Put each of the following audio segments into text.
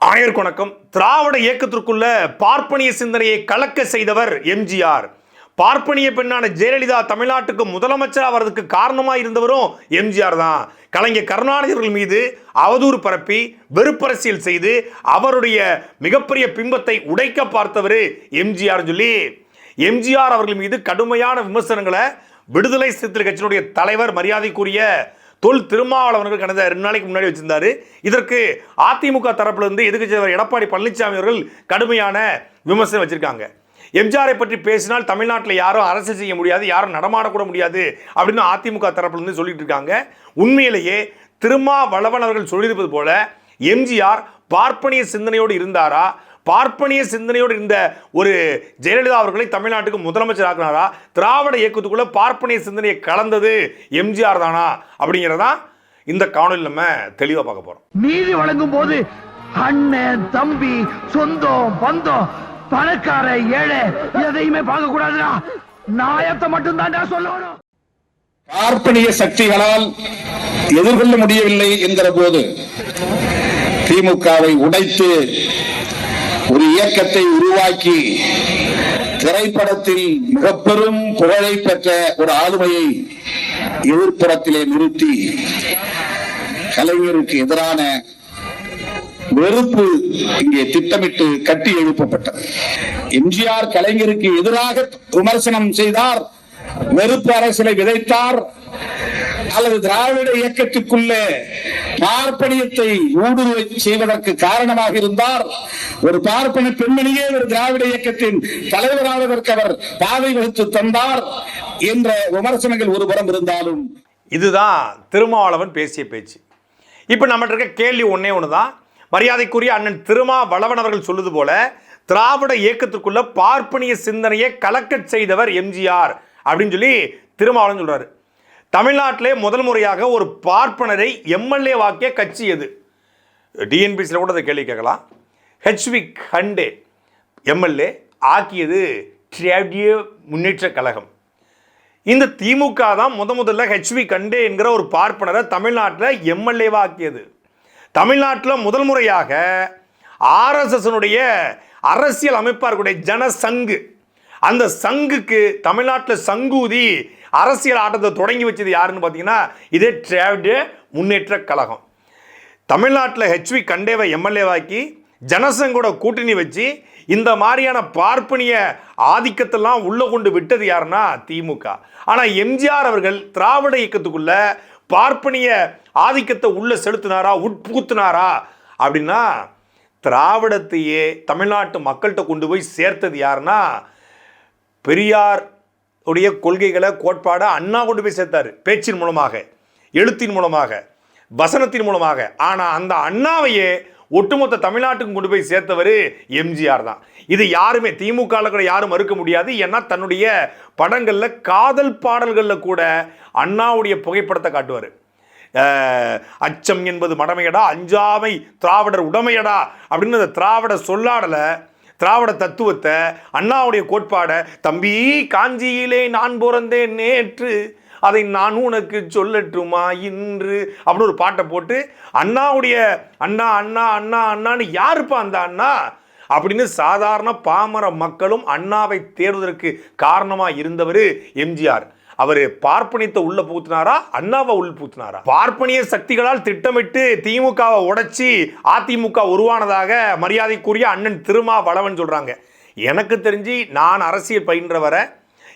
ஆயர்கொணக்கம் வணக்கம். திராவிட இயக்கத்திற்குள்ள பார்ப்பனிய சிந்தனையை கலக்க செய்தவர் எம்ஜிஆர். பார்ப்பனிய பெண்ணான ஜெயலலிதா தமிழ்நாட்டுக்கு முதலமைச்சர் ஆவதற்கு காரணமாக இருந்தவரும் எம்ஜிஆர் தான். கலைஞர் கருணாநிதிகள் மீது அவதூறு பரப்பி வெறுப்பரசியல் செய்து அவருடைய மிகப்பெரிய பிம்பத்தை உடைக்க பார்த்தவர் எம்ஜிஆர் சொல்லி. எம்ஜிஆர் அவர்கள் மீது கடுமையான விமர்சனங்களை விடுதலை சிறுத்தைகள் கட்சியினுடைய தலைவர் மரியாதைக்குரிய தொல் திருமாவளவர்கள் கடந்த ரெண்டு நாளைக்கு முன்னாடி வச்சிருந்தாரு. இதற்கு அதிமுக தரப்பிலிருந்து இருந்து தலைவர் எடப்பாடி பழனிசாமி அவர்கள் கடுமையான விமர்சனம் வச்சிருக்காங்க. எம்ஜிஆரை பற்றி பேசினால் தமிழ்நாட்டில் யாரும் அரசு செய்ய முடியாது யாரும் நடமாடக்கூட முடியாது அப்படின்னு அதிமுக தரப்பிலிருந்து சொல்லிட்டு இருக்காங்க. உண்மையிலேயே திருமாவளவன் அவர்கள் சொல்லியிருப்பது போல எம்ஜிஆர் பார்ப்பனிய சிந்தனையோடு இருந்தாரா? பார்ப்பனிய சிந்தனையோடு இருந்த ஒரு ஜெயலலிதா அவர்களை தமிழ்நாட்டுக்கு முதலமைச்சர் ஆக்குனாரா? திராவிட இயக்கத்துக்குள்ள பார்ப்பனிய சிந்தனையை கலந்தது எம்ஜிஆர் தானா? அப்படிங்கிறதா இந்த காணொலி நம்ம தெளிவாக பார்க்க போறோம். நீதி வழங்கும் போது அண்ணன் தம்பி சொந்தம் பந்தம் பணக்கார ஏழை எதையுமே பார்க்க கூடாதுடா. நாயத்தை மட்டும் தான்டா சொல்லணும். பார்ப்பனிய சக்திகளால் எதிர்கொள்ள முடியவில்லை என்கிற போது திமுகவை உடைத்து ஒரு இயக்கத்தை உருவாக்கி திரைப்படத்தில் மிக பெரும் புகழை பெற்ற ஒரு ஆளுமையை எதிர்ப்புறத்திலே நிறுத்தி கலைஞருக்கு எதிரான வெறுப்பு இங்கே திட்டமிட்டு கட்டி எழுப்பப்பட்டது. எம்ஜிஆர் கலைஞருக்கு எதிராக விமர்சனம் செய்தார் வெறுப்பு அரசியலை விதைத்தார் அல்லது திராவிட இயக்கத்துக்குள்ளே பார்ப்பனியத்தை ஊடுருவை செய்வதற்கு காரணமாக இருந்தார். ஒரு பார்ப்பன பெண்மணியே ஒரு திராவிட இயக்கத்தின் தலைவராவதற்கு அவர் பாதை வகுத்து தந்தார் என்ற விமர்சனங்கள் ஒரு புறம் இருந்தாலும். இதுதான் திருமாவளவன் பேசிய பேச்சு. இப்போ நம்மகிட்ட இருக்க கேள்வி ஒன்றே ஒன்று தான் மரியாதைக்குரிய அண்ணன் திருமாவளவன் அவர்கள் சொல்லுது போல திராவிட இயக்கத்துக்குள்ள பார்ப்பனிய சிந்தனையை கலக்கச் செய்தவர் எம்ஜிஆர் அப்படின்னு சொல்லி திருமாவளவன் சொல்றாரு. தமிழ்நாட்டிலே முதல் முறையாக ஒரு பார்ப்பனரை எம்எல்ஏ வாக்கிய கட்சி எது? டிஎன்பிசியில் கூட அதை கேள்வி கேட்கலாம். ஹெச்வி கண்டே எம்எல்ஏ ஆக்கியது திராவிடிய முன்னேற்ற கழகம். இந்த திமுக தான் முத முதல்ல ஹெச்வி கண்டே என்கிற ஒரு பார்ப்பனரை தமிழ்நாட்டில் எம்எல்ஏவா ஆக்கியது. தமிழ்நாட்டில் முதல் முறையாக ஆர்எஸ்எஸ்னுடைய அரசியல் அமைப்பாக இருக்கக்கூடிய ஜனசங்கு. அந்த சங்குக்கு தமிழ்நாட்டில் சங்கூதி அரசியல் ஆட்டத்தை தொடங்கி வச்சது யாருன்னு பார்த்தீங்கன்னா இதே திராவிட முன்னேற்ற கழகம். தமிழ்நாட்டில் ஹெச்வி கண்டேவை எம்எல்ஏவாக்கி ஜனசங்கோட கூட்டணி வச்சு இந்த மாதிரியான பார்ப்பனிய ஆதிக்கத்தெல்லாம் உள்ளே கொண்டு விட்டது யாருன்னா திமுக. ஆனால் எம்ஜிஆர் அவர்கள் திராவிட இயக்கத்துக்குள்ள பார்ப்பனிய ஆதிக்கத்தை உள்ளே செலுத்தினாரா உட்புகுத்தினாரா அப்படின்னா திராவிடத்தையே தமிழ்நாட்டு மக்கள்கிட்ட கொண்டு போய் சேர்த்தது யாருன்னா பெரியார் உடைய கொள்கைகளை கோட்பாடை அண்ணா கொண்டு போய் சேர்த்தாரு பேச்சின் மூலமாக எழுத்தின் மூலமாக வசனத்தின் மூலமாக. ஆனால் அந்த அண்ணாவையே ஒட்டுமொத்த தமிழ்நாட்டுக்கும் கொண்டு போய் சேர்த்தவர் எம்ஜிஆர் தான். இது யாருமே திமுக கூட யாரும் மறுக்க முடியாது. ஏன்னா தன்னுடைய படங்களில் காதல் பாடல்களில் கூட அண்ணாவுடைய புகைப்படத்தை காட்டுவார். அச்சம் என்பது மடமையடா அஞ்சாமை திராவிடர் உடமையடா அப்படின்னு அந்த திராவிட சொல்லாடலை திராவிட தத்துவத்தை அண்ணாவுடைய கோட்பாடை தம்பி காஞ்சியிலே நான் பிறந்தேன் நேற்று அதை நான் உனக்கு சொல்லட்டுமா இன்று? அப்படின்னு ஒரு பாட்டை போட்டு அண்ணாவுடைய அண்ணா அண்ணா அண்ணா அண்ணான்னு யாருப்பா அந்த அண்ணா? அப்படின்னு சாதாரண பாமர மக்களும் அண்ணாவை தேடுவதற்கு காரணமாக இருந்தவர் எம்ஜிஆர். அவர் பார்ப்பனியத்தை உள்ள பூத்தினாரா அண்ணாவை உள் பூத்தினாரா பார்ப்பனிய சக்திகளால் திட்டமிட்டு திமுகவை உடைச்சி அதிமுக உருவானதாக மரியாதைக்குரிய அண்ணன் திருமா வளவன் சொல்றாங்க. எனக்கு தெரிஞ்சு நான் அரசியல் பயின்றவரை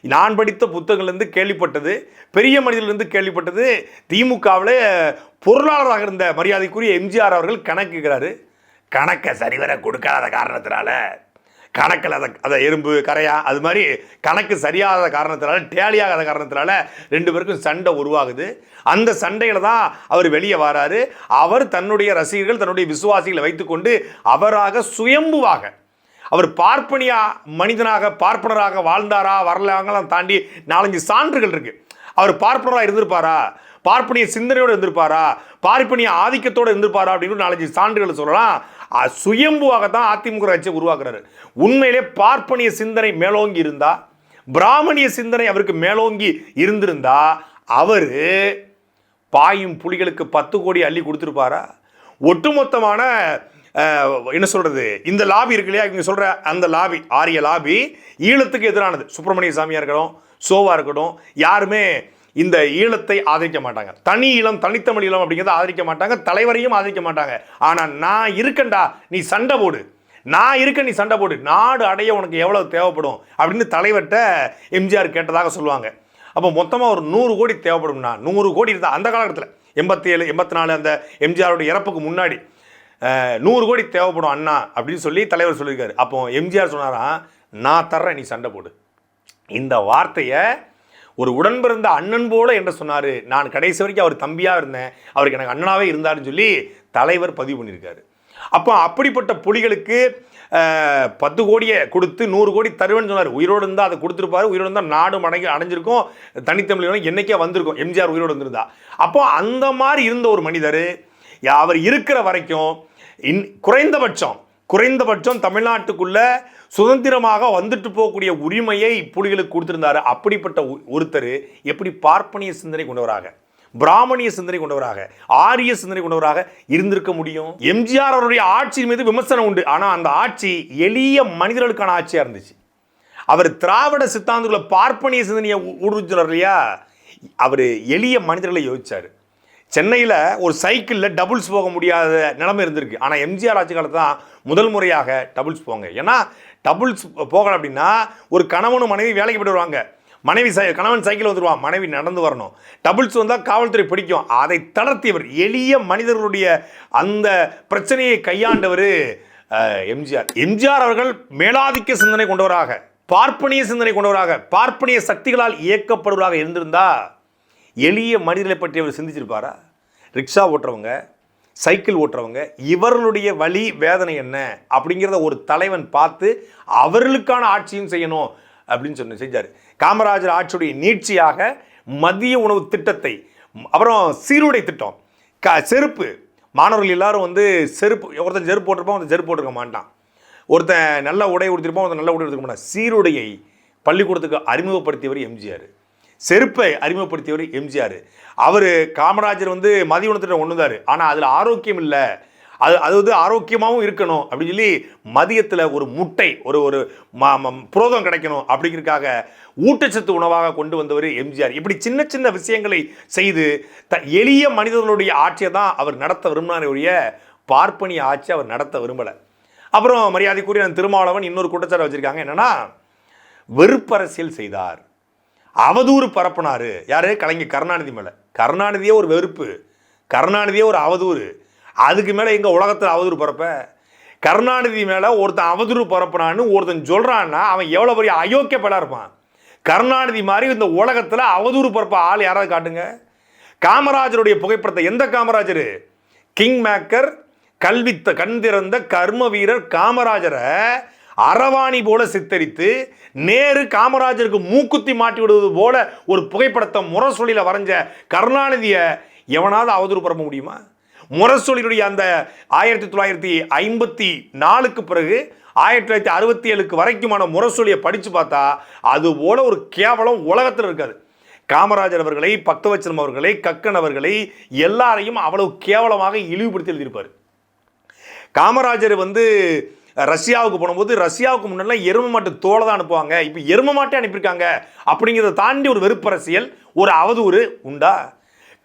நான் படித்த புத்தகங்கள்லேருந்து கேள்விப்பட்டது பெரிய மனிதர்லேருந்து கேள்விப்பட்டது திமுகவில் பொருளாளராக இருந்த மரியாதைக்குரிய எம்ஜிஆர் அவர்கள் கணக்குகிறாரு கணக்கை சரிவர கொடுக்காத காரணத்தினால கணக்கில் அதை அதை எறும்பு கரையா அது மாதிரி கணக்கு சரியாகாத காரணத்தினால டேலியாகாத காரணத்தினால ரெண்டு பேருக்கும் சண்டை உருவாகுது. அந்த சண்டையில் தான் அவர் வெளியே வராரு. அவர் தன்னுடைய ரசிகர்கள் தன்னுடைய விசுவாசிகளை வைத்துக்கொண்டு அவராக சுயம்புவாக அவர் பார்ப்பனியா மனிதனாக பார்ப்பனராக வாழ்ந்தாரா வரலாங்கலாம் தாண்டி நாலஞ்சு சான்றுகள் இருக்கு. அவர் பார்ப்பனராக இருந்திருப்பாரா? பார்ப்பனிய சிந்தனையோடு இருந்திருப்பாரா? பார்ப்பனிய ஆதிக்கத்தோடு இருந்திருப்பாரா? அப்படின்னு நாலஞ்சு சான்றுகளை சொல்லலாம். சுயம்புவாக தான் அதிமுக ஆட்சியை உருவாக்குறாரு. உண்மையிலே பார்ப்பனிய சிந்தனை மேலோங்கி இருந்தா பிராமணிய சிந்தனை அவருக்கு மேலோங்கி இருந்திருந்தா அவர் பாயும் புலிகளுக்கு பத்து கோடி அள்ளி கொடுத்துருப்பாரா? ஒட்டுமொத்தமான என்ன சொல்கிறது இந்த லாபி இருக்கு இல்லையா? இவங்க சொல்கிற அந்த லாபி ஆரிய லாபி ஈழத்துக்கு எதிரானது. சுப்பிரமணிய சாமியாக இருக்கட்டும் சோவா இருக்கட்டும் யாருமே இந்த ஈழத்தை ஆதரிக்க மாட்டாங்க. தனி ஈழம் தனித்தமிழ் ஈழம் அப்படிங்கிறத ஆதரிக்க மாட்டாங்க. தலைவரையும் ஆதரிக்க மாட்டாங்க. ஆனால் நான் இருக்கேன்டா நீ சண்டை போடு. நான் இருக்க நீ சண்டை போடு. நாடு அடைய உனக்கு எவ்வளோ தேவைப்படும் அப்படின்னு தலைவர்கிட்ட எம்ஜிஆர் கேட்டதாக சொல்லுவாங்க. அப்போ மொத்தமாக ஒரு நூறு கோடி தேவைப்படும்னா நூறு கோடி இருந்தால் அந்த காலகட்டத்தில் எண்பத்தி ஏழு எண்பத்தி நாலு அந்த எம்ஜிஆரோட இறப்புக்கு முன்னாடி நூறு கோடி தேவைப்படும் அண்ணா அப்படின்னு சொல்லி தலைவர் சொல்லியிருக்காரு. அப்போ எம்ஜிஆர் சொன்னாராம் நான் தர்றேன் நீ சண்டை போடு. இந்த வார்த்தையை ஒரு உடன்பிறந்த அண்ணன் போல என்று சொன்னார். நான் கடைசி வரைக்கும் அவர் தம்பியாக இருந்தேன். அவருக்கு எனக்கு அண்ணனாகவே இருந்தாருன்னு சொல்லி தலைவர் பதிவு பண்ணியிருக்காரு. அப்போ அப்படிப்பட்ட புலிகளுக்கு பத்து கோடியை கொடுத்து நூறு கோடி தருவேன்னு சொன்னார். உயிரோடு இருந்தால் அதை கொடுத்துருப்பாரு. உயிரோடு இருந்தால் நாடு மடங்கி அடைஞ்சிருக்கும் தனித்தமிழ் என்னைக்கே வந்திருக்கும். எம்ஜிஆர் உயிரோடு வந்திருந்தா அப்போ அந்த மாதிரி இருந்த ஒரு மனிதர் அவர் இருக்கிற வரைக்கும் இன் குறைந்தபட்சம் குறைந்தபட்சம் தமிழ்நாட்டுக்குள்ள சுதந்திரமாக வந்துட்டு போகக்கூடிய உரிமையை புலிகளுக்கு கொடுத்திருந்தாரு. அப்படிப்பட்ட ஒருத்தர் எப்படி பார்ப்பனிய சிந்தனை கொண்டவராக பிராமணிய சிந்தனை கொண்டவராக ஆரிய சிந்தனை கொண்டவராக இருந்திருக்க முடியும்? எம்ஜிஆர் அவருடைய ஆட்சி மீது விமர்சனம் உண்டு. ஆனால் அந்த ஆட்சி எளிய மனிதர்களுக்கான ஆட்சியாக இருந்துச்சு. அவர் திராவிட சித்தாந்தங்களை பார்ப்பனிய சிந்தனையை ஊடுருச்சுறார் இல்லையா? அவர் எளிய மனிதர்களை யோசிச்சார். சென்னையில் ஒரு சைக்கிளில் டபுள்ஸ் போக முடியாத நிலைமை இருந்திருக்கு. ஆனால் எம்ஜிஆர் ஆட்சி காலத்தில் தான் முதல் முறையாக டபுள்ஸ் போங்க. ஏன்னா டபுள்ஸ் போகணும் அப்படின்னா ஒரு கணவனும் மனைவி வேலைக்கு போயிட்டு வருவாங்க. மனைவி சை கணவன் சைக்கிள் வந்துடுவான் மனைவி நடந்து வரணும். டபுள்ஸ் வந்தால் காவல்துறை பிடிக்கும். அதை தளர்த்தியவர் எளிய மனிதர்களுடைய அந்த பிரச்சனையை கையாண்டவர் எம்ஜிஆர். எம்ஜிஆர் அவர்கள் மேலாதிக்க சிந்தனை கொண்டவராக பார்ப்பனிய சிந்தனை கொண்டவராக பார்ப்பனிய சக்திகளால் இயக்கப்படுவராக இருந்திருந்தா எளிய மனிதர்களை பற்றி அவர் சிந்திச்சிருப்பாரா? ரிக்ஷா ஓட்டுறவங்க சைக்கிள் ஓட்டுறவங்க இவர்களுடைய வழி வேதனை என்ன? அப்படிங்கிறத ஒரு தலைவன் பார்த்து அவர்களுக்கான ஆட்சியும் செய்யணும் அப்படின்னு சொன்ன செஞ்சார். காமராஜர் ஆட்சியுடைய நீட்சியாக மதிய உணவு திட்டத்தை அப்புறம் சீருடை திட்டம் க செருப்பு. மாணவர்கள் எல்லாரும் வந்து செருப்பு ஒருத்தன் செருப்பு போட்டிருப்பான் ஒருத்தன் செருப்பு போட்டிருக்க மாட்டான். ஒருத்தன் நல்ல உடை உடுத்திருப்பான் ஒருத்தன் நல்ல உடை உடுத்திருக்க மாட்டான். சீருடையை பள்ளிக்கூடத்துக்கு அறிமுகப்படுத்தியவர் எம்ஜிஆர். செருப்பை அறிமுகப்படுத்தியவர் எம்ஜிஆர். அவர் காமராஜர் வந்து மதிய உணத்திட்ட ஒன்றுதார் ஆனால் அதில் ஆரோக்கியம் இல்லை. அது அது வந்து ஆரோக்கியமாகவும் இருக்கணும் அப்படின்னு சொல்லி மதியத்தில் ஒரு முட்டை ஒரு ஒரு ம- புரோதம் கிடைக்கணும் அப்படிங்கிறதுக்காக ஊட்டச்சத்து உணவாக கொண்டு வந்தவர் எம்ஜிஆர். இப்படி சின்ன சின்ன விஷயங்களை செய்து த எளிய மனிதர்களுடைய ஆட்சியை தான் அவர் நடத்த விரும்பினாருடைய பார்ப்பனிய ஆட்சி அவர் நடத்த விரும்பலை. அப்புறம் மரியாதைக்குரிய திருமாவளவன் இன்னொரு குற்றச்சாட்டு வச்சுருக்காங்க. என்னென்னா வெறுப்பரசியல் செய்தார். அவதூறு பரப்புனாரு. யாரு? கலைஞர் கருணாநிதி மேலே. கருணாநிதியே ஒரு வெறுப்பு. கருணாநிதியே ஒரு அவதூறு. அதுக்கு மேலே எங்கள் உலகத்தில் அவதூறு பரப்ப? கருணாநிதி மேலே ஒருத்தன் அவதூறு பரப்புனான்னு ஒருத்தன் சொல்கிறான்னா அவன் எவ்வளோ பெரிய அயோக்கியப்படா இருப்பான். கருணாநிதி மாதிரி இந்த உலகத்தில் அவதூறு பரப்ப ஆள் யாராவது காட்டுங்க? காமராஜருடைய புகைப்படத்தை எந்த காமராஜர்? கிங் மேக்கர் கல்வித்த கண் திறந்த கர்ம வீரர் காமராஜரை அரவாணி போல சித்தரித்து நேரு காமராஜருக்கு மூக்குத்தி மாட்டி விடுவது போல ஒரு புகைப்படத்தை முரசொலியில் வரைஞ்ச கருணாநிதியை எவனாவது அவதூறு பரப்ப முடியுமா? முரசொலியினுடைய அந்த ஆயிரத்தி தொள்ளாயிரத்தி ஐம்பத்தி நாலுக்கு பிறகு ஆயிரத்தி தொள்ளாயிரத்தி அறுபத்தி ஏழுக்கு வரைக்குமான முரசொலியை படித்து பார்த்தா அது போல ஒரு கேவலம் உலகத்தில் இருக்காது. காமராஜர் அவர்களை பக்தவச்சனம் அவர்களை கக்கன் அவர்களை எல்லாரையும் அவ்வளவு கேவலமாக இழிவுபடுத்தி எழுதியிருப்பார். காமராஜர் வந்து ரஷ்யாவுக்கு போனபோது ரஷ்யாவுக்கு முன்னெல்லாம் எரும மாட்டு தோலை தான் அனுப்புவாங்க. இப்போ எரும மாட்டே அனுப்பியிருக்காங்க. அப்படிங்கிறத தாண்டி ஒரு வெறுப்பரசியல் ஒரு அவதூறு உண்டா?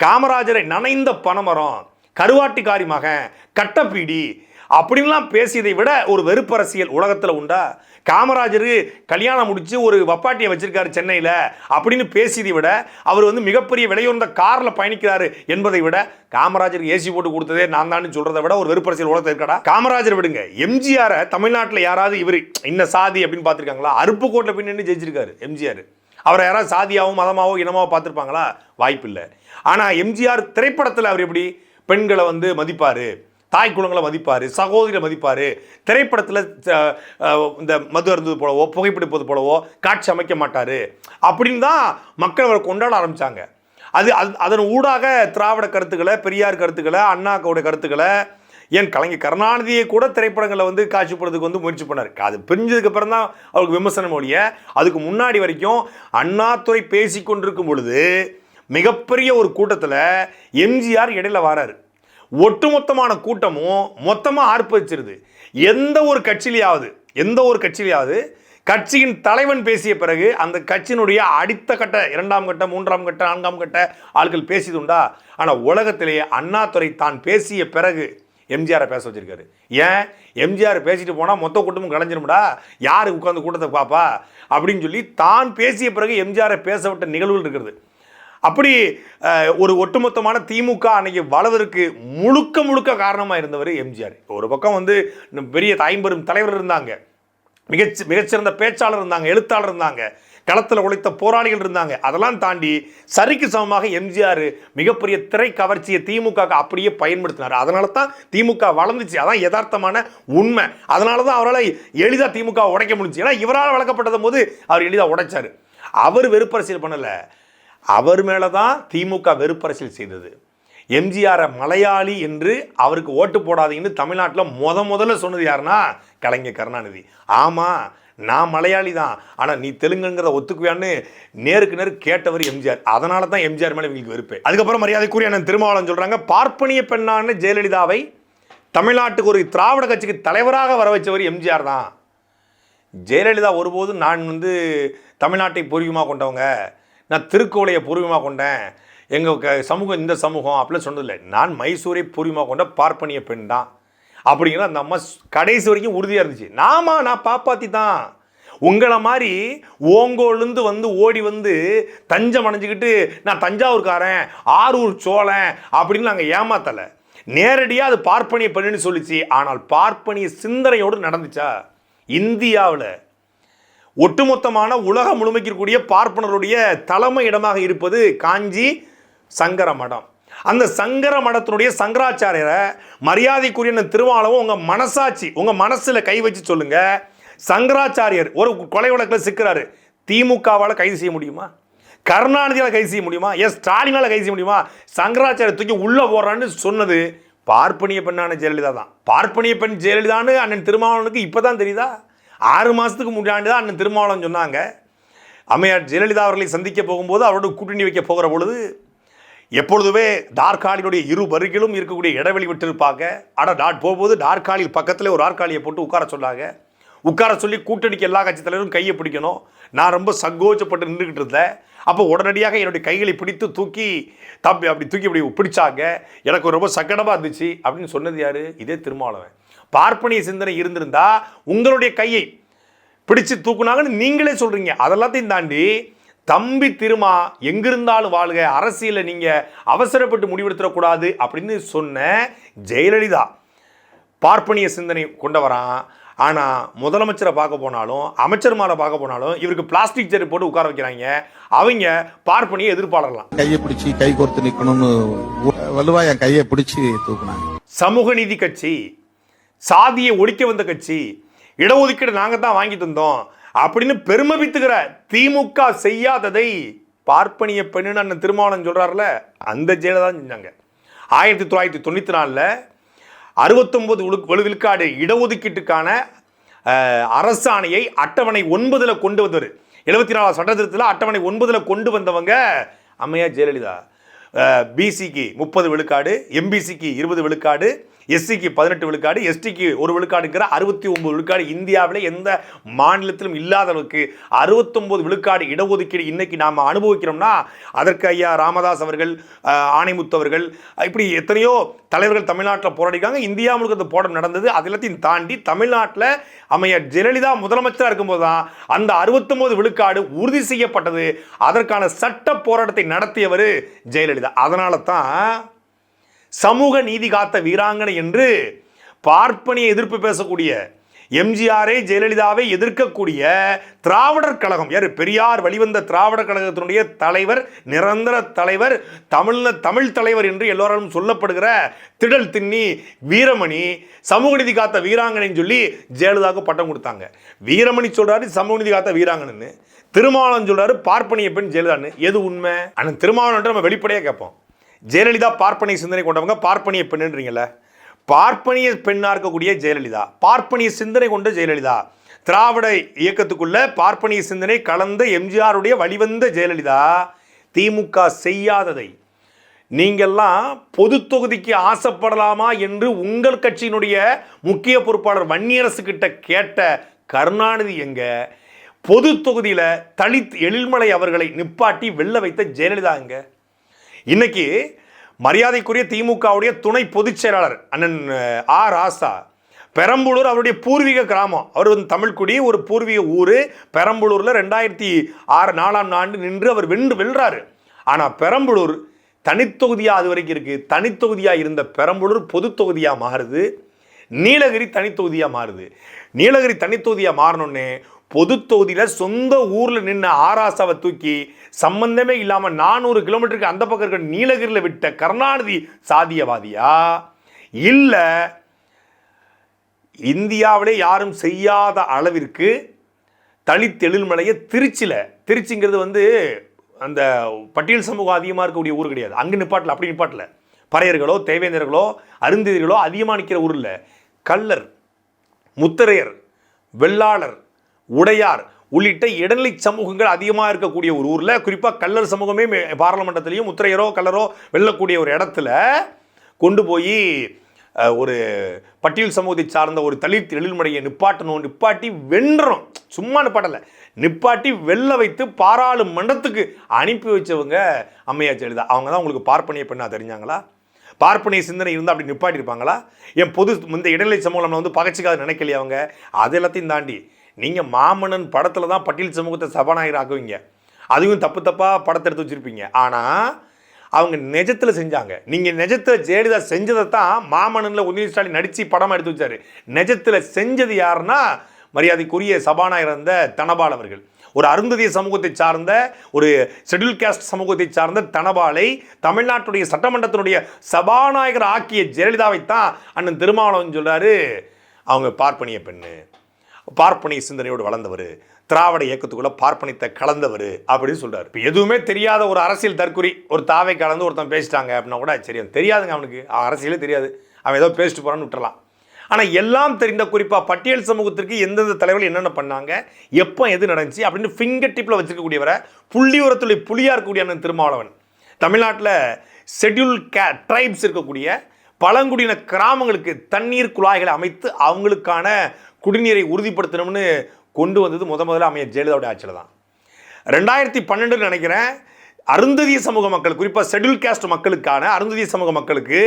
காமராஜரை நனைந்த பனைமரம் கருவாட்டிக்காரி மகன் கட்டப்பீடி அப்படின்லாம் பேசியதை விட ஒரு வெறுப்பரசியல் உலகத்தில் உண்டா? காமராஜர் கல்யாணம் முடித்து ஒரு வப்பாட்டியை வச்சிருக்காரு சென்னையில் அப்படின்னு பேசியதை விட அவர் வந்து மிகப்பெரிய விலையுறந்த காரில் பயணிக்கிறாரு என்பதை விட காமராஜருக்கு ஏசி போட்டு கொடுத்ததே நான் தான் சொல்றதை விட ஒரு வெறுப்பரசியல் உலகத்தை இருக்கடா. காமராஜர் விடுங்க. எம்ஜிஆரை தமிழ்நாட்டில் யாராவது இவர் இன்ன சாதி அப்படின்னு பார்த்துருக்காங்களா? அருப்புக்கோட்டில் பின் நின்று ஜெயிச்சிருக்காரு எம்ஜிஆர். அவரை யாராவது சாதியாகவும் மதமாகவும் இனமாகவும் பார்த்துருப்பாங்களா? வாய்ப்பில்லை. ஆனால் எம்ஜிஆர் திரைப்படத்தில் அவர் எப்படி பெண்களை வந்து மதிப்பார்? தாய் குலங்களை மதிப்பார் சகோதரியை மதிப்பார். திரைப்படத்தில் இந்த மது அருந்தது போலவோ புகைப்பிடிப்பது போலவோ காட்சி அமைக்க மாட்டார். அப்படின்னு தான் மக்கள் அவரை கொண்டாட ஆரம்பித்தாங்க அது அது அதன் ஊடாக திராவிட கருத்துக்களை பெரியார் கருத்துக்களை அண்ணாக்கோட கருத்துக்களை ஏன் கலைஞர் கருணாநிதியை கூட திரைப்படங்களில் வந்து காட்சிப்படுறதுக்கு வந்து முயற்சி பண்ணார். அது பிரிஞ்சதுக்கு அப்புறம் தான் அவருக்கு விமர்சனம் ஒழிய அதுக்கு முன்னாடி வரைக்கும் அண்ணாத்துறை பேசி கொண்டிருக்கும் பொழுது மிகப்பெரிய ஒரு கூட்டத்தில் எம்ஜிஆர் இடையில வராரு. ஒட்டுமொத்தமான கூட்டமும் மொத்தமாக ஆர்ப்பரிச்சிருது எந்த ஒரு கட்சியிலையாவது எந்த ஒரு கட்சியிலையாவது கட்சியின் தலைவன் பேசிய பிறகு அந்த கட்சியினுடைய அடித்த கட்ட இரண்டாம் கட்ட மூன்றாம் கட்ட நான்காம் கட்ட ஆட்கள் பேசியது உண்டா? ஆனால் உலகத்திலேயே அண்ணாதுரை தான் பேசிய பிறகு எம்ஜிஆரை பேச வச்சிருக்காரு. ஏன்? எம்ஜிஆர் பேசிட்டு போனால் மொத்த கூட்டமும் கலைஞ்சிரும்டா. யார் உட்காந்து கூட்டத்தை பாப்பா? அப்படின்னு சொல்லி தான் பேசிய பிறகு எம்ஜிஆரை பேச விட்ட நிகழ்வுகள் இருக்கிறது. அப்படி ஒரு ஒட்டுமொத்தமான திமுக அன்னைக்கு வளவதற்கு முழுக்க முழுக்க காரணமாக இருந்தவர் எம்ஜிஆர். ஒரு பக்கம் வந்து பெரிய தாய்ம்பெரும் தலைவர் இருந்தாங்க. மிகச் மிகச்சிறந்த பேச்சாளர் இருந்தாங்க எழுத்தாளர் இருந்தாங்க களத்தில் உழைத்த போராளிகள் இருந்தாங்க. அதெல்லாம் தாண்டி சரிக்கு சமமாக எம்ஜிஆர் மிகப்பெரிய திரை கவர்ச்சியை திமுக அப்படியே பயன்படுத்தினார். அதனால தான் திமுக வளர்ந்துச்சு. அதான் யதார்த்தமான உண்மை. அதனால தான் அவரால் எளிதாக திமுக உடைக்க முடிஞ்சுச்சு. ஏன்னா இவரால் வளர்க்கப்பட்டது போது அவர் எளிதாக உடைச்சார். அவர் வெறுப்பரசியல் பண்ணலை. அவர் மேலே தான் திமுக வெறுப்பரசியல் செய்தது. எம்ஜிஆரை மலையாளி என்று அவருக்கு ஓட்டு போடாதீங்கன்னு தமிழ்நாட்டில் முத முதல்ல சொன்னது யாருன்னா கலைஞர் கருணாநிதி. ஆமாம் நான் மலையாளி தான். ஆனால் நீ தெலுங்குங்கிறத ஒத்துக்குவியான்னு நேருக்கு நேரு கேட்டவர் எம்ஜிஆர். அதனால தான் எம்ஜிஆர் மேலே இவங்களுக்கு வெறுப்பு. அதுக்கப்புறம் மரியாதைக்குரிய நான் திருமாவளம் சொல்கிறாங்க பார்ப்பனிய பெண்ணான்னு ஜெயலலிதாவை தமிழ்நாட்டுக்கு ஒரு திராவிட கட்சிக்கு தலைவராக வர வச்சவர் எம்ஜிஆர் தான். ஜெயலலிதா ஒருபோதும் நான் வந்து தமிழ்நாட்டை பூர்வீகமாக கொண்டவங்க. நான் திருக்கோளையை பூர்வமாக கொண்டேன். எங்கள் க சமூகம் இந்த சமூகம் அப்படிலாம் சொன்னதில்லை. நான் மைசூரை பூர்வமாக கொண்ட பார்ப்பனிய பெண் தான். அப்படிங்கிற அந்த அம்மா கடைசி வரைக்கும் உறுதியாக இருந்துச்சு. நாமா நான் பாப்பாத்தி தான். உங்களை மாதிரி ஓங்கோலேருந்து வந்து ஓடி வந்து தஞ்சம் அணைஞ்சிக்கிட்டு நான் தஞ்சாவூர்காரன் ஆரூர் சோழன் அப்படின்னு நாங்கள் ஏமாத்தலை. நேரடியாக அது பார்ப்பனிய பெண்ணுன்னு சொல்லிச்சு. ஆனால் பார்ப்பனிய சிந்தனையோடு நடந்துச்சா? இந்தியாவில் ஒட்டுமொத்தமான உலகம் முழுமைக்கு இருக்கக்கூடிய பார்ப்பனருடைய தலைமை இடமாக இருப்பது காஞ்சி சங்கர மடம். அந்த சங்கர மடத்தினுடைய சங்கராச்சாரியரை மரியாதைக்குரிய திருவாளவும் உங்கள் மனசாட்சி உங்கள் மனசில் கை வச்சு சொல்லுங்க. சங்கராச்சாரியர் ஒரு கொலை வழக்கில் சிக்கிறாரு. திமுகவால் கைது செய்ய முடியுமா? கருணாநிதியால் கைது செய்ய முடியுமா? எஸ் ஸ்டாலினால் கைது செய்ய முடியுமா? சங்கராச்சாரியர் தூக்கி உள்ளே போகிறான்னு சொன்னது பார்ப்பனிய பெண்ணான ஜெயலலிதா தான் பார்ப்பனிய பெண் ஜெயலலிதான்னு அண்ணன் திருமாவளவனுக்கு இப்போ தான் தெரியுதா? ஆறு மாதத்துக்கு முன்னாடி தான் அண்ணன் திருமாவளவன் சொன்னாங்க. அம்மையார் ஜெயலலிதா அவர்களை சந்திக்க போகும்போது அவரோட கூட்டணி வைக்க போகிற பொழுது எப்பொழுதுமே டார்காலினுடைய இரு வருகிலும் இருக்கக்கூடிய இடைவெளி விட்டிருப்பாங்க. ஆனால் டாட் போகும்போது டார்காலில் பக்கத்தில் ஒரு ஆற்காலியை போட்டு உட்கார சொன்னாங்க. உட்கார சொல்லி கூட்டணிக்கு எல்லா கட்சி தலைவரும் கையை பிடிக்கணும். நான் ரொம்ப சங்கோச்சப்பட்டு நின்றுக்கிட்டு இருந்தேன். அப்போ உடனடியாக என்னுடைய கைகளை பிடித்து தூக்கி தப்பி அப்படி தூக்கி அப்படி பிடிச்சாங்க. எனக்கு ரொம்ப சங்கடமாக இருந்துச்சு அப்படின்னு சொன்னது யார்? இதே திருமாவளவன். பார்ப்பனிய சிந்தனை இருந்திருந்தா உங்களுடைய கையை பிடிச்சு தூக்குனாங்கன்னு நீங்களே சொல்றீங்க. அதெல்லாத்தையும் தாண்டி தம்பி திருமா எங்கிருந்தாலும் வாழ்க அரசியலில் நீங்கள் அவசரப்பட்டு முடிவெடுத்துடக்கூடாது அப்படின்னு சொன்ன ஜெயலலிதா பார்ப்பனிய சிந்தனை கொண்டவரான் ஆனால் முதலமைச்சரை பார்க்க போனாலும் அமைச்சர்மாரை பார்க்க போனாலும் இவருக்கு பிளாஸ்டிக் சேர் போட்டு உட்கார வைக்கிறாங்க. அவங்க பார்ப்பனிய எதிர்ப்பாளர்லாம் கையை பிடிச்சி கை கோர்த்து நிக்கணும்னு வலுவா என் கையை பிடிச்சி தூக்குனாங்க. சமூக நீதி கட்சி சாதியை ஒழிக்க வந்த கட்சி இடஒதுக்கீடு நாங்கள் தான் வாங்கி தந்தோம் அப்படின்னு பெருமபித்துக்கிற திமுக செய்யாததை பார்ப்பனிய பெண்ணுன்னு அண்ணன் திருமாவளவன் சொல்கிறார்ல அந்த ஜெயிலை தான் செஞ்சாங்க. ஆயிரத்தி தொள்ளாயிரத்தி தொண்ணூற்றி நாலில் அறுபத்தொம்பது விழுக்காடு இடஒதுக்கீட்டுக்கான அரசாணையை அட்டவணை ஒன்பதில் கொண்டு வந்தவர். எழுபத்தி நாலாம் சட்டத்திட்டத்தில் அட்டவணை ஒன்பதில் கொண்டு வந்தவங்க அம்மையா ஜெயலலிதா. பிசிக்கு முப்பது விழுக்காடு எம்பிசிக்கு இருபது விழுக்காடு எஸ்சிக்கு பதினெட்டு விழுக்காடு எஸ்டிக்கு ஒரு விழுக்காடுங்கிற அறுபத்தி ஒம்பது விழுக்காடு இந்தியாவில் எந்த மாநிலத்திலும் இல்லாத அளவுக்கு அறுபத்தொன்பது விழுக்காடு இடஒதுக்கீடு இன்னைக்கு நாம் அனுபவிக்கிறோம்னா அதற்கு ஐயா ராமதாஸ் அவர்கள் அஹ், ஆணைமுத்து அவர்கள் இப்படி எத்தனையோ தலைவர்கள் தமிழ்நாட்டில் போராடிக்காங்க இந்தியா முழுக்க அந்த போராட்டம் நடந்தது. அது எல்லாத்தையும் தாண்டி தமிழ்நாட்டில் அமையர் ஜெயலலிதா முதலமைச்சராக இருக்கும்போது தான் அந்த அறுபத்தொம்பது விழுக்காடு உறுதி செய்யப்பட்டது. அதற்கான சட்ட போராட்டத்தை நடத்தியவர் ஜெயலலிதா. அதனால தான் சமூக நீதி காத்த வீராங்கனை என்று பார்ப்பனிய எதிர்ப்பு பேசக்கூடிய எம்ஜிஆரை ஜெயலலிதாவை எதிர்க்கக்கூடிய திராவிடர் கழகம். யார்? பெரியார் வழிவந்த திராவிடர் கழகத்தினுடைய தலைவர் நிரந்தர தலைவர் தமிழ்ல தமிழ் தலைவர் என்று எல்லோராலும் சொல்லப்படுகிற திடல் திண்ணி வீரமணி சமூக நீதி காத்த வீராங்கனைன்னு சொல்லி ஜெயலலிதாவுக்கு பட்டம் கொடுத்தாங்க. வீரமணி சொல்றாரு சமூக நிதி காத்த வீராங்கனைன்னு. திருமாவளவன் சொல்றாரு பார்ப்பனிய பெண் ஜெயலலிதான்னு. எது உண்மை? ஆனால் திருமாவளவன் நம்ம வெளிப்படையாக கேட்போம். ஜெயலலிதா பார்ப்பனிய சிந்தனை கொண்டவங்க பார்ப்பனிய பெண்ணுன்றீங்கள பார்ப்பனிய பெண்ணாக இருக்கக்கூடிய ஜெயலலிதா பார்ப்பனிய சிந்தனை கொண்ட ஜெயலலிதா. திராவிட இயக்கத்துக்குள்ள பார்ப்பனிய சிந்தனை கலந்த எம்ஜிஆருடைய வழிவந்த ஜெயலலிதா திமுக செய்யாததை. நீங்கள்லாம் பொது தொகுதிக்கு ஆசைப்படலாமா என்று உங்கள் கட்சியினுடைய முக்கிய பொறுப்பாளர் வன்னியரசு கிட்ட கேட்ட கருணாநிதி எங்க? பொது தொகுதியில் தலித் எழில்மலை அவர்களை நிப்பாட்டி வெல்ல வைத்த ஜெயலலிதா எங்க? இன்னைக்கு மரியாதைக்குரிய திமுகவுடைய துணை பொதுச் செயலாளர் அண்ணன் ஆ ராசா பெரம்பலூர் அவருடைய பூர்வீக கிராமம். அவர் வந்து தமிழ்குடி ஒரு பூர்வீக ஊர். பெரம்பலூரில் ரெண்டாயிரத்தி ஆறு நாலாம் ஆண்டு நின்று அவர் வென்று வெல்றாரு. ஆனால் பெரம்பலூர் தனித்தொகுதியாக அது வரைக்கும் இருக்குது தனித்தொகுதியாக இருந்த பெரம்பலூர் பொது தொகுதியாக மாறுது. நீலகிரி தனித்தொகுதியாக மாறுது. நீலகிரி தனித்தொகுதியாக மாறினோடனே பொது தொகுதியில் சொந்த ஊரில் நின்று ஆராசாவை தூக்கி சம்பந்தமே இல்லாமல் நானூறு கிலோமீட்டருக்கு அந்த பக்கம் இருக்கிற நீலகிரியில் விட்ட கருணாநிதி சாதியவாதியா? இல்லை இந்தியாவிலே யாரும் செய்யாத அளவிற்கு தலித் எழில்மலையை திருச்சியில் திருச்சிங்கிறது வந்து அந்த பட்டியல் சமூகம் அதிகமாக இருக்கக்கூடிய ஊர் கிடையாது. அங்கே நிப்பாட்டல அப்படி நிப்பாட்டல. பறையர்களோ தேவேந்தர்களோ அருந்ததிகளோ அதிகமாக நிற்கிற ஊரில் கல்லர் கள்ளர் முத்தரையர் வெள்ளாளர் உடையார் உள்ளிட்ட இடைநிலை சமூகங்கள் அதிகமாக இருக்கக்கூடிய ஒரு ஊரில் குறிப்பாக கல்லர் சமூகமே பாராளுமன்றத்திலையும் முத்திரையரோ கல்லரோ வெல்லக்கூடிய ஒரு இடத்துல கொண்டு போய் ஒரு பட்டியல் சமூகத்தை சார்ந்த ஒரு தலித் எழில்முறையை நிப்பாட்டணும் நிப்பாட்டி வென்றணும் சும்மா நிப்பாட்டலை. நிப்பாட்டி வெல்ல வைத்து பாராளுமன்றத்துக்கு அனுப்பி வச்சவங்க அம்மையா ஜெயலலிதா. அவங்க தான் உங்களுக்கு பார்ப்பனிய பெண்ணா தெரிஞ்சாங்களா? பார்ப்பனிய சிந்தனை இருந்தால் அப்படி நிப்பாட்டியிருப்பாங்களா என் பொது இந்த இடைநிலை சமூகம் வந்து பகச்சிக்காத நினைக்கலையே அவங்க? அது எல்லாத்தையும் தாண்டி நீங்கள் மாமன்னன் படத்தில் தான் பட்டியல் சமூகத்தை சபாநாயகர் ஆக்குவீங்க. அதுவும் தப்பு தப்பாக படத்தை எடுத்து வச்சுருப்பீங்க. ஆனால் அவங்க நிஜத்தில் செஞ்சாங்க. நீங்கள் நிஜத்தில் ஜெயலலிதா செஞ்சதை தான் மாமன்னனில் உதயநிதி ஸ்டாலின் நடித்து படமாக எடுத்து வச்சார். நிஜத்தில் செஞ்சது யாருன்னா மரியாதைக்குரிய சபாநாயகர் இருந்த தனபால் அவர்கள். ஒரு அருந்ததிய சமூகத்தை சார்ந்த ஒரு ஷெட்யூல் காஸ்ட் சமூகத்தை சார்ந்த தனபாலை தமிழ்நாட்டுடைய சட்டமன்றத்தினுடைய சபாநாயகர் ஆக்கிய ஜெயலலிதாவை தான் அண்ணன் திருமாவளவன் சொல்கிறாரு அவங்க பார்ப்பனிய பெண்ணு. பார்ப்பனிய சிந்தனையோடு வளர்ந்தவர் திராவிட இயக்கத்துக்குள்ள பார்ப்பனியத்தை கலந்தவர் அப்படின்னு சொல்றாரு. இப்போ எதுவுமே தெரியாத ஒரு அரசியல் தற்குறி ஒரு தாவை கலந்து ஒருத்தன் பேசிட்டாங்க அப்படின்னா கூட சரி தெரியாதுங்க அவனுக்கு. அவன் அரசியலே தெரியாது. அவன் ஏதோ பேசிட்டு போறான்னு விட்டுறலாம். ஆனால் எல்லாம் தெரிந்த குறிப்பாக பட்டியல் சமூகத்திற்கு எந்தெந்த தலைவர்கள் என்னென்ன பண்ணாங்க எப்போ எது நடந்துச்சு அப்படின்னு ஃபிங்கர் டிப்பில் வச்சிருக்கக்கூடியவரை புள்ளிவரத்துள்ள புலியாக இருக்கக்கூடிய திருமாவளவன். தமிழ்நாட்டில் ஷெட்யூல் கே ட்ரைப்ஸ் இருக்கக்கூடிய பழங்குடியின கிராமங்களுக்கு தண்ணீர் குழாய்களை அமைத்து அவங்களுக்கான குடிநீரை உறுதிப்படுத்தணும்னு கொண்டு வந்தது முத முதல்ல அமைய ஜெயலலிதாவுடைய ஆட்சியில் தான். ரெண்டாயிரத்தி பன்னெண்டுன்னு நினைக்கிறேன் அருந்ததிய சமூக மக்கள் குறிப்பாக ஷெட்யூல் காஸ்ட் மக்களுக்கான அருந்ததிய சமூக மக்களுக்கு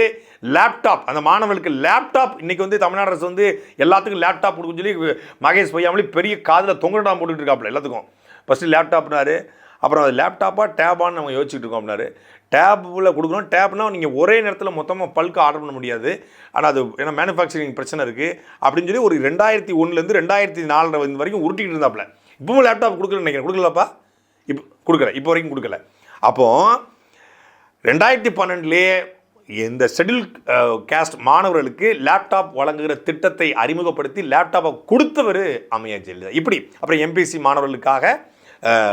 லேப்டாப் அந்த மாணவர்களுக்கு லேப்டாப் இன்றைக்கி வந்து தமிழ்நாடு அரசு வந்து எல்லாத்துக்கும் லேப்டாப் கொடுக்குன்னு சொல்லி மகேஷ் பொய்யாமலி பெரிய காதில் தொங்கடாம் போட்டுட்டு இருக்காப்புல எல்லாத்துக்கும். ஃபஸ்ட்டு லேப்டாப்னாரு அப்புறம் அது லேப்டாப்பாக டேபான்னு நம்ம யோசிச்சுட்டு இருக்கோம் அப்படின்னாரு. டேப்பில் கொடுக்குறோம் டேப்னால் நீங்கள் ஒரே நேரத்தில் மொத்தமாக பல்க்கு ஆர்டர் பண்ண முடியாது. ஆனால் அது ஏன்னா மேனுஃபேக்சரிங் பிரச்சனை இருக்குது அப்படின்னு சொல்லி ஒரு ரெண்டாயிரத்தி ஒன்றுலேருந்து ரெண்டாயிரத்தி நாலு வரைக்கும் உருட்டிகிட்டு இருந்தாப்புல இப்போவும் லேப்டாப் கொடுக்குறேன்னு நினைக்கிறேன். கொடுக்கலப்பா? இப்போ கொடுக்கல. இப்போ வரைக்கும் கொடுக்கல. அப்போது ரெண்டாயிரத்தி பன்னெண்டுலேயே இந்த ஷெடியூல் கேஸ்ட் மாணவர்களுக்கு லேப்டாப் வழங்குகிற திட்டத்தை அறிமுகப்படுத்தி லேப்டாப்பை கொடுத்தவர் அம்மையார் ஜெயலலிதா. இப்படி. அப்புறம் எம்பிசி மாணவர்களுக்காக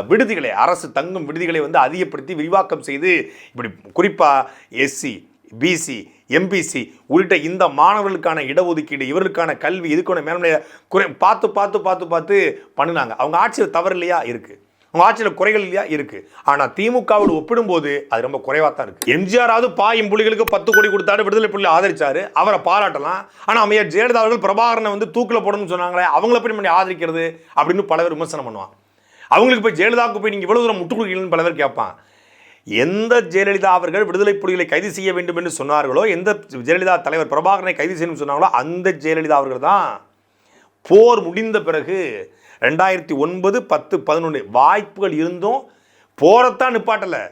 விடுதிகளை அரசு தங்கும் விடுதிகளை வந்து அதிகப்படுத்தி விரிவாக்கம் செய்து இப்படி குறிப்பாக எஸ்சி பிசி எம்பிசி உள்ளிட்ட இந்த மாணவர்களுக்கான இடஒதுக்கீடு இவர்களுக்கான கல்வி இதுக்கான மேல்நிலை குறை பார்த்து பார்த்து பார்த்து பார்த்து பண்ணினாங்க. அவங்க ஆட்சியில் தவறு இல்லையா? இருக்குது அவங்க ஆட்சியில் குறைகள் இல்லையா? இருக்குது ஆனால் திமுகவோடு ஒப்பிடும்போது அது ரொம்ப குறைவாக தான் இருக்குது எம்ஜிஆராவது பாயும் புலிகளுக்கு பத்து கோடி கொடுத்தாரு விடுதலை புள்ளி ஆதரிச்சாரு அவரை பாராட்டலாம். ஆனால் அமையர் ஜெயலலிதா அவர்கள் பிரபாகரனை வந்து தூக்கில் போடணும்னு சொன்னாங்களே அவங்கள போய் பண்ணி ஆதரிக்கிறது? அப்படின்னு பல பேர் விமர்சனம் பண்ணுவான் அவங்களுக்கு போய் ஜெயலலிதாவுக்கு போய் நீங்கள் இவ்வளோ தூரம் முட்டுக் கொடுக்கலன்னு பல பேர் கேட்பான். எந்த ஜெயலலிதா அவர்கள் விடுதலை புலிகளை கைது செய்ய வேண்டும் என்று சொன்னார்களோ எந்த ஜெயலலிதா தலைவர் பிரபாகரனை கைது செய்யணும்னு சொன்னாங்களோ அந்த ஜெயலலிதா அவர்கள் தான். போர் முடிந்த பிறகு ரெண்டாயிரத்தி ஒன்பது பத்து பதினொன்று வாய்ப்புகள் இருந்தும் போரைத்தான் நிப்பாட்டலை.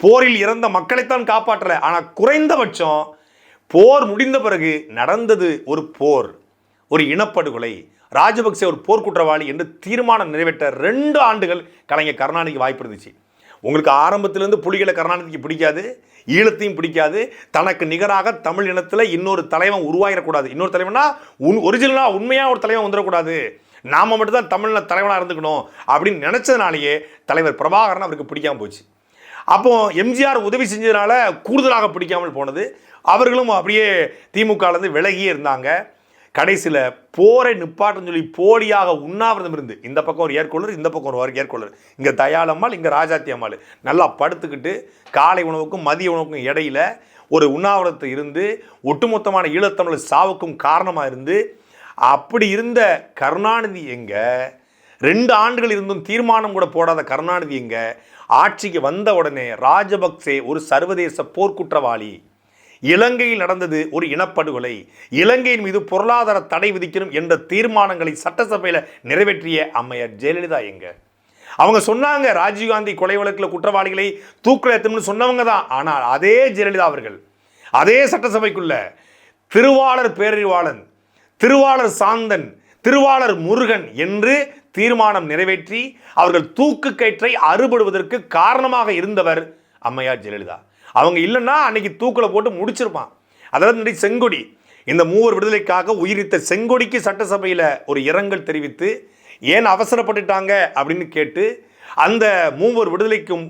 போரில் இறந்த மக்களைத்தான் காப்பாற்றலை. ஆனால் குறைந்தபட்சம் போர் முடிந்த பிறகு நடந்தது ஒரு போர் ஒரு இனப்படுகொலை. ராஜபக்சே ஒரு போர்க்குற்றவாளி என்று தீர்மானம் நிறைவேற்ற ரெண்டு ஆண்டுகள் கலைஞர் கருணாநிதிக்கு வாய்ப்பு இருந்துச்சு. உங்களுக்கு ஆரம்பத்திலேருந்து புலிகளை கருணாநிதிக்கு பிடிக்காது ஈழத்தையும் பிடிக்காது. தனக்கு நிகராக தமிழ் இனத்தில் இன்னொரு தலைவன் உருவாகிடக்கூடாது இன்னொரு தலைவனா உன் ஒரிஜினலாக உண்மையாக ஒரு தலைவன் வந்துடக்கூடாது நாம மட்டும்தான் தமிழில் தலைவனாக இருந்துக்கணும் அப்படின்னு நினச்சதுனாலேயே தலைவர் பிரபாகரன் அவருக்கு பிடிக்காம போச்சு. அப்போ எம்ஜிஆர் உதவி செஞ்சதுனால கூடுதலாக பிடிக்காமல் போனது. அவர்களும் அப்படியே திமுகலேருந்து விலகியே இருந்தாங்க. கடைசியில் போரை நிப்பாட்டுன்னு சொல்லி போலியாக உண்ணாவிரதம் இருந்து இந்த பக்கம் ஒரு ஏற்கொள்ளர் இந்த பக்கம் ஒரு ஏற்கொள்ளர் இங்கே தயாளம்மாள் இங்கே ராஜாத்தி அம்மாள். நல்லா படுத்துக்கிட்டு காலை உணவுக்கும் மதிய உணவுக்கும் இடையில ஒரு உண்ணாவிரதத்தை இருந்து ஒட்டுமொத்தமான ஈழத்தமிழர் சாவுக்கும் காரணமாக இருந்து அப்படி இருந்த கருணாநிதி எங்கே? ரெண்டு ஆண்டுகள் இருந்தும் தீர்மானம் கூட போடாத கருணாநிதி எங்கே? ஆட்சிக்கு வந்த உடனே ராஜபக்சே ஒரு சர்வதேச போர்க்குற்றவாளி. இலங்கையில் நடந்தது ஒரு இனப்படுகொலை. இலங்கையின் மீது பொருளாதார தடை விதிக்கணும் என்ற தீர்மானங்களை சட்டசபையில் நிறைவேற்றிய அம்மையார் ஜெயலலிதா எங்க? அவங்க சொன்னாங்க ராஜீவ்காந்தி கொலை வழக்கில் குற்றவாளிகளை தூக்கில் ஏற்றணும்னு சொன்னவங்க தான். ஆனால் அதே ஜெயலலிதா அவர்கள் அதே சட்டசபைக்குள்ள திருவாளர் பேரறிவாளன் திருவாளர் சாந்தன் திருவாளர் முருகன் என்று தீர்மானம் நிறைவேற்றி அவர்கள் தூக்கு கயிற்றை அறுபடுவதற்கு காரணமாக இருந்தவர் அம்மையார் ஜெயலலிதா. அவங்க இல்லைன்னா அன்னைக்கு தூக்கில் போட்டு முடிச்சிருப்பான். அதாவது நடி செங்கொடி. இந்த மூவர் விடுதலைக்காக உயிரித்த செங்கொடிக்கு சட்டசபையில் ஒரு இரங்கல் தெரிவித்து ஏன் அவசரப்பட்டுட்டாங்க? அப்படின்னு கேட்டு அந்த மூவர் விடுதலைக்கும்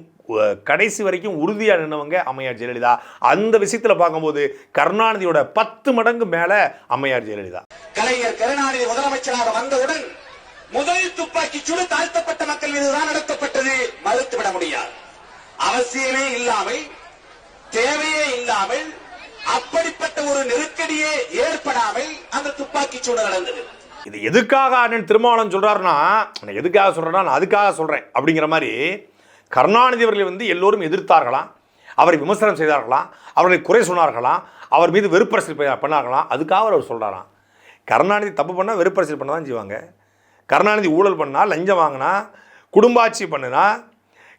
கடைசி வரைக்கும் உறுதியாக நின்றவங்க அம்மையார் ஜெயலலிதா. அந்த விஷயத்தில் பார்க்கும்போது கருணாநிதியோட பத்து மடங்கு மேலே அம்மையார் ஜெயலலிதா. கலைஞர் கருணாநிதி முதலமைச்சராக வந்தவுடன் முதல் துப்பாக்கி சூடு தாழ்த்தப்பட்ட மக்கள் மீதுதான் நடத்தப்பட்டது. மறுத்துவிட முடியாது. அவசியமே இல்லாமல் தேவையே இல்லாமல் அப்படிப்பட்ட ஒரு நெருக்கடியே ஏற்படாமல் அந்த துப்பாக்கி சூடு நடந்தது. இது எதுக்காக அண்ணன் திருமாவளவன் சொல்றாருன்னா நான் எதுக்காக சொல்றேன்னா நான் அதுக்காக சொல்றேன் அப்படிங்கிற மாதிரி கருணாநிதி அவர்களை வந்து எல்லோரும் எதிர்த்தார்களாம் அவரை விமர்சனம் செய்தார்களாம் அவர்களை குறை சொன்னார்களாம் அவர் மீது வெறுப்பரசியல் பண்ணார்களாம் அதுக்காக அவர் சொல்கிறாராம் கருணாநிதி தப்பு பண்ணால் வெறுப்பரசியல் பண்ண தான் செய்வாங்க. கருணாநிதி ஊழல் பண்ணால் லஞ்சம் வாங்கினா குடும்பாட்சி பண்ணுனா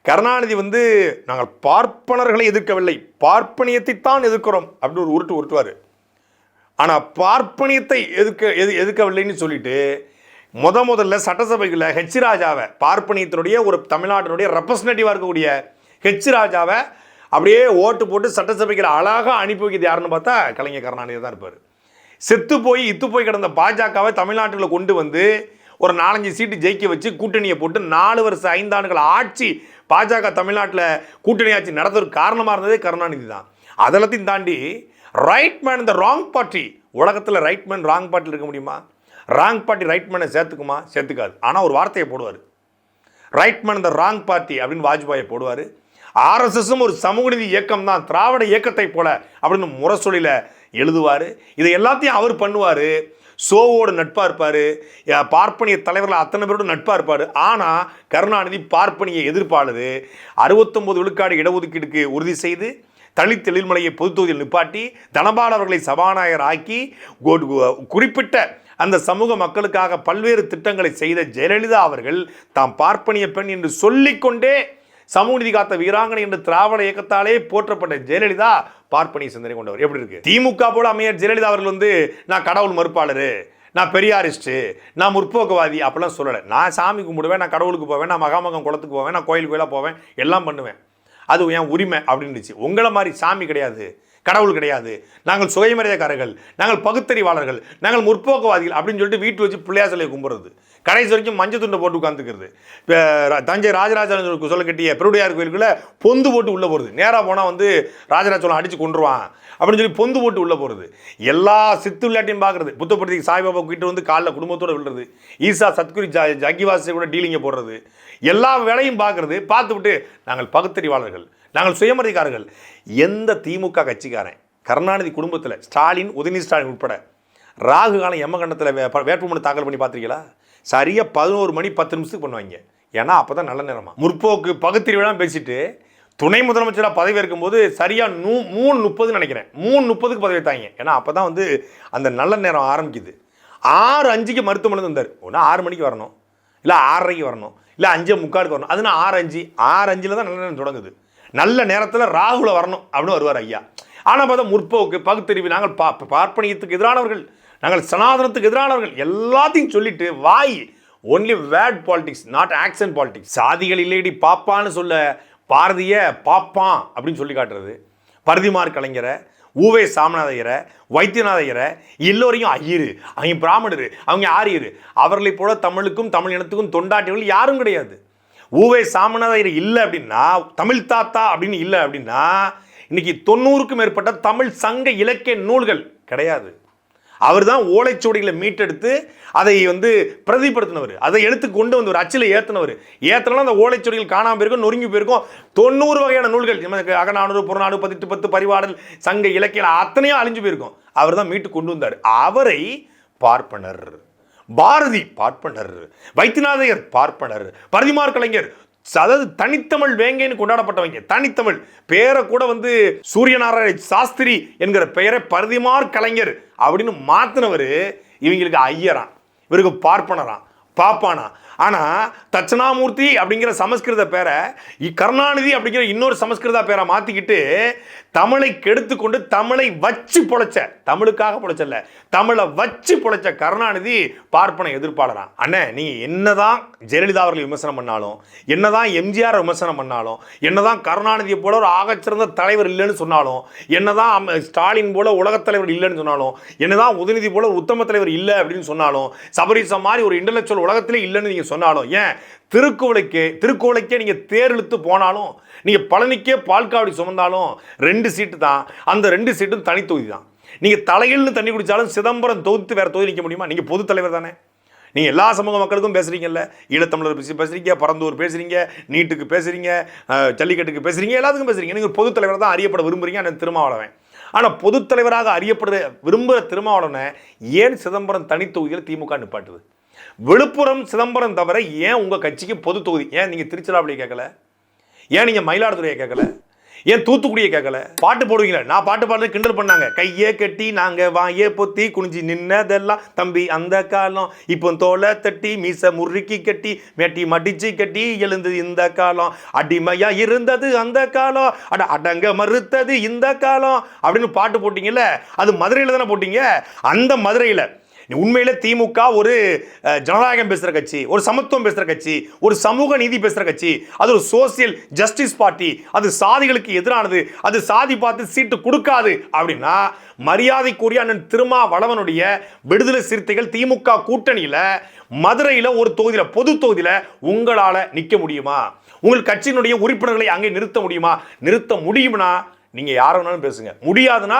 கருணாநிதி வந்து நாங்கள் பார்ப்பனர்களை எதிர்க்கவில்லை. பார்ப்பனியத்தைத்தான் எதிர்க்கிறோம். அப்படின்னு ஒரு உருட்டு உருட்டுவார். ஆனால் பார்ப்பனியத்தை எதுக்க எது எதுக்கவில்லைன்னு சொல்லிட்டு முத முதல்ல சட்டசபைக்குள்ள ஹெச் ராஜாவை பார்ப்பனியத்தினுடைய ஒரு தமிழ்நாட்டினுடைய ரெப்ரசன்டேட்டிவாக இருக்கக்கூடிய ஹெச் ராஜாவை அப்படியே ஓட்டு போட்டு சட்டசபைக்கு அழகாக அனுப்பி வைக்கிறது யாருன்னு பார்த்தா கலைஞர் கருணாநிதி தான் இருப்பார். செத்து போய் இத்து போய் கிடந்த பாஜகவை தமிழ்நாட்டுக்குள்ள கொண்டு வந்து ஒரு நாலஞ்சு சீட்டு ஜெயிக்க வச்சு கூட்டணியை போட்டு நாலு வருஷம் ஐந்தாண்டுகள் ஆட்சி பாஜக தமிழ்நாட்டில் கூட்டணி ஆட்சி நடத்துறதுக்கு காரணமாக இருந்ததே கருணாநிதி தான். அதெல்லாத்தையும் தாண்டி ரைட் மேன் இந்த ராங் பார்ட்டி உலகத்தில் ரைட் மேன் ராங் பார்ட்டியில் இருக்க முடியுமா? ராங் பார்ட்டி ரைட் மேனை சேர்த்துக்குமா? சேர்த்துக்காது. ஆனால் ஒரு வார்த்தையை போடுவார். ரைட் மேன் இந்த ராங் பார்ட்டி அப்படின்னு வாஜ்பாயை போடுவார். ஆர்எஸ்எஸும் ஒரு சமூக நீதி இயக்கம் தான். திராவிட இயக்கத்தை போல அப்படின்னு முரசொலியில் எழுதுவார். இதை எல்லாத்தையும் அவர் பண்ணுவார். சோவோட நட்பாக இருப்பார் பார்ப்பனிய தலைவர்கள் அத்தனை பேரோட நட்பாக இருப்பார் ஆனால் கருணாநிதி பார்ப்பனிய எதிர்ப்பாளர் அறுபத்தொம்போது விழுக்காடு இடஒதுக்கீடுக்கு உறுதி செய்து தலித் எழில்மலையை பொதுத் தொகுதியில் நிப்பாட்டி தனபால் அவர்களை சபாநாயகர் ஆக்கி குறிப்பிட்ட அந்த சமூக மக்களுக்காக பல்வேறு திட்டங்களை செய்த ஜெயலலிதா அவர்கள் தாம் பார்ப்பனிய பெண் என்று சொல்லிக்கொண்டே சமூக நீதி காத்த வீராங்கனை என்று திராவிட இயக்கத்தாலே போற்றப்பட்ட ஜெயலலிதா பார்ப்பனிய சிந்தனை கொண்டவர். எப்படி இருக்கு? திமுக போல அமையர் ஜெயலலிதா அவர்கள் வந்து நான் கடவுள் மறுப்பாளர் நான் பெரியாரிஸ்ட்டு நான் முற்போக்குவாதி அப்படிலாம் சொல்லலை. நான் சாமி கும்பிடுவேன் நான் கடவுளுக்கு போவேன் நான் மகாமகம் குளத்துக்கு போவேன் நான் கோயில் கோயிலாக போவேன் எல்லாம் பண்ணுவேன். அது என் உரிமை அப்படின்னுச்சு. உங்களை மாதிரி சாமி கிடையாது. கடவுள் கிடையாது. நாங்கள் சுயமரியாதைக்காரர்கள் நாங்கள் பகுத்தறிவாளர்கள் நாங்கள் முற்போக்குவாதிகள் அப்படின்னு சொல்லிட்டு வீட்டு வச்சு பிள்ளையார் சிலையை கும்பிட்றது. கடைசி வரைக்கும் மஞ்சள் துண்டை போட்டு உட்காந்துக்கிறது தஞ்சை ராஜராஜன் சொல்ல கட்டிய பெருடையார் கோயிலுக்குள்ளே பொந்து போட்டு உள்ளே போகிறது நேராக போனால் வந்து ராஜராஜ சோழன் அடித்து கொண்டுருவான் அப்படின்னு சொல்லி பொந்து போட்டு உள்ளே போகிறது எல்லா சித்து விளையாட்டையும் பார்க்குறது புத்தப்படுத்தி சாய்பாபா கிட்ட வந்து காலைல குடும்பத்தோடு விழுறது. ஈசா சத்குரி ஜ ஜக்கிவாசி கூட டீலிங்கை போடுறது. எல்லா வேலையும் பார்க்குறது பார்த்துவிட்டு நாங்கள் பகுத்தறிவாளர்கள். நாங்கள் சுயமரியாதைக்காரர்கள். எந்த திமுக கட்சிக்காரன் கருணாநிதி குடும்பத்தில் ஸ்டாலின் உதயநிதி ஸ்டாலின் உட்பட ராகு காலம் எம்மகண்டத்தில் வேட்புமனு தாக்கல் பண்ணி பார்த்துருக்கீங்களா சரியாக பதினோரு மணி பத்து நிமிஷத்துக்கு பண்ணுவாங்க. ஏன்னா அப்போ தான் நல்ல நேரமாக முற்போக்கு பகுத்தறிவுலாம் பேசிட்டு துணை முதலமைச்சராக பதவி இருக்கும்போது சரியாக நூ மூணு முப்பதுன்னு நினைக்கிறேன். மூணு முப்பதுக்கு பதவி வைத்தாங்க ஏன்னா அப்போ தான் வந்து அந்த நல்ல நேரம் ஆரம்பிக்குது. ஆறு அஞ்சுக்கு மருத்துவமனை வந்தார். ஒன்று ஆறு மணிக்கு வரணும். இல்லை ஆறரைக்கு வரணும். இல்லை அஞ்சே முக்காலுக்கு வரணும். அதுனா ஆறு அஞ்சு. ஆறு அஞ்சில் தான் நல்ல நேரம் தொடங்குது. நல்ல நேரத்தில் ராகுல வரணும் அப்படின்னு வருவார் ஐயா. ஆனால் பார்த்தா முற்போக்கு பகுத்தறிவு நாங்கள் பா பார்ப்பனியத்துக்கு எதிரானவர்கள் நாங்கள் சனாதனத்துக்கு எதிரானவர்கள் எல்லாத்தையும் சொல்லிட்டு வாய் only word politics not action politics சாதிகள் இல்லையடி பாப்பான்னு சொல்ல பாரதிய பாப்பான் அப்படின்னு சொல்லி காட்டுறது. பரதிமார் கலைஞரை ஊவே சாமநாதையரை வைத்தியநாதையரை எல்லோரையும் ஐயரு அவங்க பிராமணர் அவங்க ஆரியர். அவர்களைப் போல தமிழுக்கும் தமிழ் இனத்துக்கும் தொண்டாட்டிகள் யாரும் கிடையாது. ஊவே சாமநாதையர் இல்லை அப்படின்னா தமிழ் தாத்தா அப்படின்னு இல்லை அப்படின்னா இன்னைக்கு தொண்ணூறுக்கும் மேற்பட்ட தமிழ் சங்க இலக்கிய நூல்கள் கிடையாது. அவர் தான் ஓலைச்சுவடிகளை மீட்டெடுத்து அதை வந்து பிரதிப்படுத்தினவர் அதை எடுத்து கொண்டு வந்து ஒரு அச்சில் ஏற்றினவர் ஏற்றினாலும் அந்த ஓலைச்சுவடிகள் காணாமல் போயிருக்கும் நொறுங்கி போயிருக்கும். தொண்ணூறு வகையான நூல்கள் நமக்கு அகநானூறு புறநானூறு பதிட்டு பத்து பரிவாடல் சங்க இலக்கியம் அத்தனையும் அழிஞ்சு போயிருக்கும். அவர் தான் மீட்டு கொண்டு வந்தார். அவரை பார்ப்பனர். பாரதி பார்ப்பனர் வைத்தியநாதையர் பார்ப்பனர் பரதிமார் கலைஞர் அதாவது தனித்தமிழ் வேங்கைன்னு கொண்டாடப்பட்டவங்க தனித்தமிழ். பேரை கூட வந்து சூரியநாராயண சாஸ்திரி என்கிற பெயரை பரதிமார் கலைஞர் அப்படின்னு மாத்தினவர் இவங்களுக்கு ஐயரான் இவருக்கு பார்ப்பனரான் பாப்பானா ஆனா தட்சணாமூர்த்தி அப்படிங்கிற சமஸ்கிருத பேரை இ- கருணாநிதி அப்படிங்கிற இன்னொரு சமஸ்கிருத பேரை மாத்திக்கிட்டு தமிழை கெடுத்து கொண்டு தமிழை வச்சு பொழைச்ச தமிழுக்காக பொழைச்சல தமிழை வச்சு பொழைச்ச கருணாநிதி பார்ப்பன எதிர்ப்பாளரா? அண்ணே நீங்க என்னதான் ஜெயலலிதா அவர்கள் விமர்சனம் பண்ணாலும் என்னதான் எம்ஜிஆர் விமர்சனம் பண்ணாலும் என்னதான் கருணாநிதியை போல ஒரு ஆகச்சிறந்த தலைவர் இல்லைன்னு சொன்னாலும் என்னதான் ஸ்டாலின் போல உலகத் தலைவர் இல்லைன்னு சொன்னாலும் என்னதான் உதயநிதி போல ஒரு உத்தம தலைவர் இல்லை அப்படின்னு சொன்னாலும் சபரிசம் மாதிரி ஒரு இன்டலெக்சுவல் உலகத்திலே இல்லைன்னு நீங்க சொன்னாலும் ஏன் திருக்குவளைக்கு திருக்குவளைக்கே நீங்கள் தேர் இழுத்து போனாலும் நீங்கள் பழனிக்கே பால்காவடி சுமந்தாலும் ரெண்டு சீட்டு தான். அந்த ரெண்டு சீட்டும் தனி தொகுதி தான். நீங்கள் தலையில்னு தண்ணி குடித்தாலும் சிதம்பரம் தொகுத்து வேறு தொகுதி நிற்க முடியுமா? நீங்கள் பொது தலைவர் தானே. நீங்கள் எல்லா சமூக மக்களுக்கும் பேசுகிறீங்கல்ல ஈழத்தமிழர் பேசி பேசுறீங்க பரந்தூர் பேசுகிறீங்க நீட்டுக்கு பேசுகிறீங்க ஜல்லிக்கட்டுக்கு பேசுகிறீங்க எல்லாத்துக்கும் பேசுகிறீங்க நீங்கள் பொது தலைவர் தான் அறியப்பட விரும்புறீங்க நான் திருமாவளவன். ஆனால் பொதுத்தலைவராக அறியப்படுற விரும்புகிற திருமாவளவனை ஏன் சிதம்பரம் தனித்தொகுதியில் திமுக நிப்பாட்டுது? விழுப்புரம் சிதம்பரம் தவிர ஏன் உங்கள் கட்சிக்கு பொது தொகுதி? ஏன் நீங்கள் திருச்சிராப்பள்ளியை கேட்கல? ஏன் நீங்கள் மயிலாடுதுறையை கேட்கல? ஏன் தூத்துக்குடியை கேட்கல? பாட்டு போடுவீங்களே? நான் பாட்டு பாடுறது கிண்டல் பண்ணாங்க. கையே கட்டி நாங்கள் வாயே பொத்தி குனிஞ்சு நின்னதெல்லாம் தம்பி அந்த காலம். இப்போ தோலை தட்டி மீச முறுக்கி கட்டி மெட்டி மடிச்சு கட்டி எழுந்தது இந்த காலம். அடிமையா இருந்தது அந்த காலம். அட அடங்க மறுத்தது இந்த காலம். அப்படின்னு பாட்டு போட்டீங்கல்ல? அது மதுரையில் தானே போட்டீங்க? அந்த மதுரையில் உண்மையில் திமுக ஒரு ஜனநாயகம் பேசுகிற கட்சி ஒரு சமத்துவம் பேசுகிற கட்சி ஒரு சமூக நீதி பேசுகிற கட்சி அது ஒரு சோசியல் ஜஸ்டிஸ் பார்ட்டி அது சாதிகளுக்கு எதிரானது அது சாதி பார்த்து சீட்டு கொடுக்காது அப்படின்னா மரியாதைக்குரிய அண்ணன் திருமா வளவனுடைய விடுதலை சிறுத்தைகள் திமுக கூட்டணியில் மதுரையில் ஒரு தொகுதியில் பொது தொகுதியில் உங்களால் நிற்க முடியுமா? உங்கள் கட்சியினுடைய உறுப்பினர்களை அங்கே நிறுத்த முடியுமா? நிறுத்த முடியும்னா நீங்கள் யார வேணாலும் பேசுங்க. முடியாதுன்னா